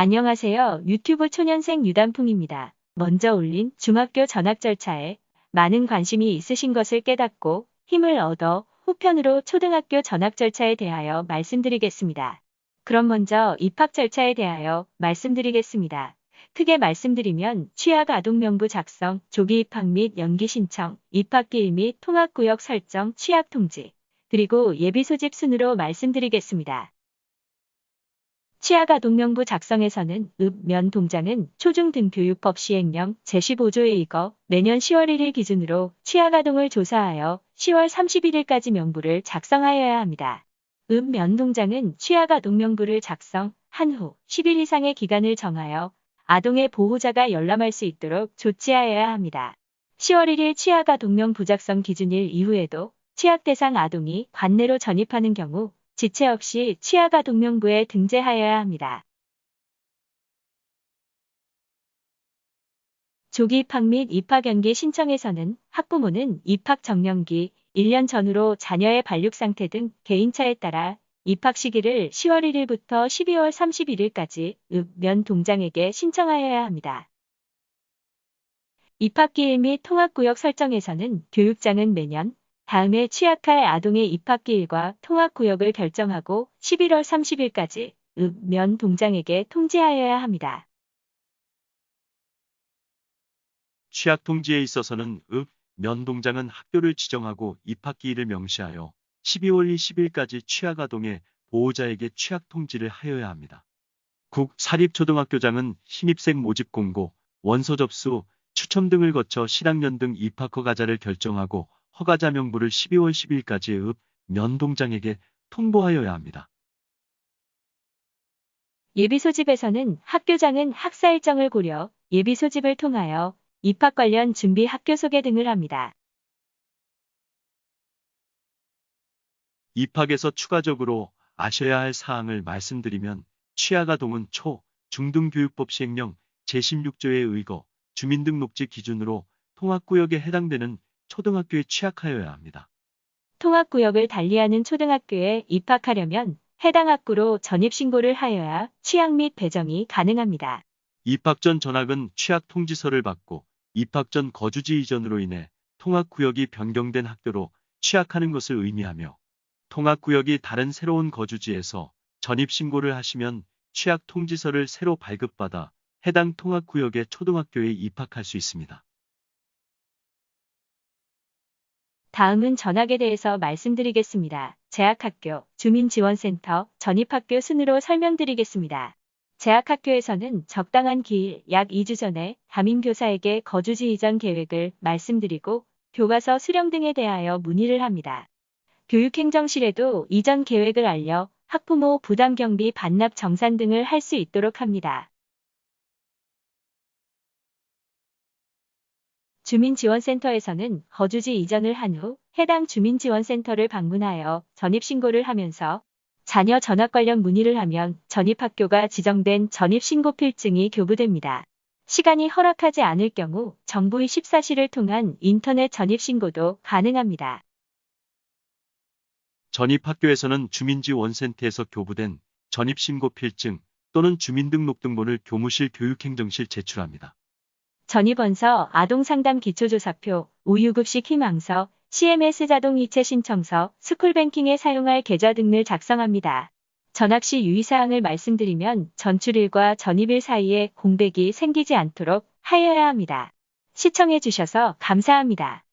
안녕하세요. 유튜브 초년생 유단풍입니다. 먼저 올린 중학교 전학 절차에 많은 관심이 있으신 것을 깨닫고 힘을 얻어 후편으로 초등학교 전학 절차에 대하여 말씀드리겠습니다. 그럼 먼저 입학 절차에 대하여 말씀드리겠습니다. 크게 말씀드리면 취약 아동명부 작성, 조기 입학 및 연기 신청, 입학기일 및 통학구역 설정, 취약 통지, 그리고 예비 소집 순으로 말씀드리겠습니다. 취약아동명부 작성에서는 읍, 면 동장은 초중등교육법 시행령 제15조에 의거 매년 10월 1일 기준으로 취약아동을 조사하여 10월 31일까지 명부를 작성하여야 합니다. 읍, 면 동장은 취약아동명부를 작성 한 후 10일 이상의 기간을 정하여 아동의 보호자가 열람할 수 있도록 조치하여야 합니다. 10월 1일 취약아동명 부작성 기준일 이후에도 취약 대상 아동이 관내로 전입하는 경우 지체 없이 취약아동명부에 등재하여야 합니다. 조기 입학 및 입학 연기 신청에서는 학부모는 입학 정년기 1년 전후로 자녀의 발육 상태 등 개인차에 따라 입학 시기를 10월 1일부터 12월 31일까지 읍, 면 동장에게 신청하여야 합니다. 입학기일 및 통학구역 설정에서는 교육장은 매년 다음에 취약할 아동의 입학기일과 통학구역을 결정하고 11월 30일까지 읍, 면 동장에게 통지하여야 합니다. 취약 통지에 있어서는 읍, 면 동장은 학교를 지정하고 입학기일을 명시하여 12월 20일까지 취약 아동의 보호자에게 취약 통지를 하여야 합니다. 국 사립초등학교장은 신입생 모집 공고, 원서 접수, 추첨 등을 거쳐 실학년 등 입학 허가자를 결정하고 허가자 명부를 12월 10일까지 읍, 면 동장에게 통보하여야 합니다. 예비 소집에서는 학교장은 학사 일정을 고려 예비 소집을 통하여 입학 관련 준비 학교 소개 등을 합니다. 입학에서 추가적으로 아셔야 할 사항을 말씀드리면 취약아동은 초, 중등교육법 시행령 제16조에 의거 주민등록지 기준으로 통학구역에 해당되는 초등학교에 취약하여야 합니다. 통학구역을 달리하는 초등학교에 입학하려면 해당 학구로 전입신고를 하여야 취약 및 배정이 가능합니다. 입학 전 전학은 취약 통지서를 받고 입학 전 거주지 이전으로 인해 통학구역이 변경된 학교로 취약하는 것을 의미하며 통학구역이 다른 새로운 거주지에서 전입신고를 하시면 취약 통지서를 새로 발급받아 해당 통학구역의 초등학교에 입학할 수 있습니다. 다음은 전학에 대해서 말씀드리겠습니다. 재학학교, 주민지원센터, 전입학교 순으로 설명드리겠습니다. 재학학교에서는 적당한 기일 약 2주 전에 담임교사에게 거주지 이전 계획을 말씀드리고 교과서 수령 등에 대하여 문의를 합니다. 교육행정실에도 이전 계획을 알려 학부모 부담 경비 반납 정산 등을 할 수 있도록 합니다. 주민지원센터에서는 거주지 이전을 한 후 해당 주민지원센터를 방문하여 전입신고를 하면서 자녀 전학 관련 문의를 하면 전입학교가 지정된 전입신고 필증이 교부됩니다. 시간이 허락하지 않을 경우 정부의 14시를 통한 인터넷 전입신고도 가능합니다. 전입학교에서는 주민지원센터에서 교부된 전입신고 필증 또는 주민등록등본을 교무실 교육행정실 제출합니다. 전입원서, 아동상담 기초조사표, 우유급식 희망서, CMS 자동이체 신청서, 스쿨뱅킹에 사용할 계좌 등을 작성합니다. 전학 시 유의사항을 말씀드리면 전출일과 전입일 사이에 공백이 생기지 않도록 하여야 합니다. 시청해주셔서 감사합니다.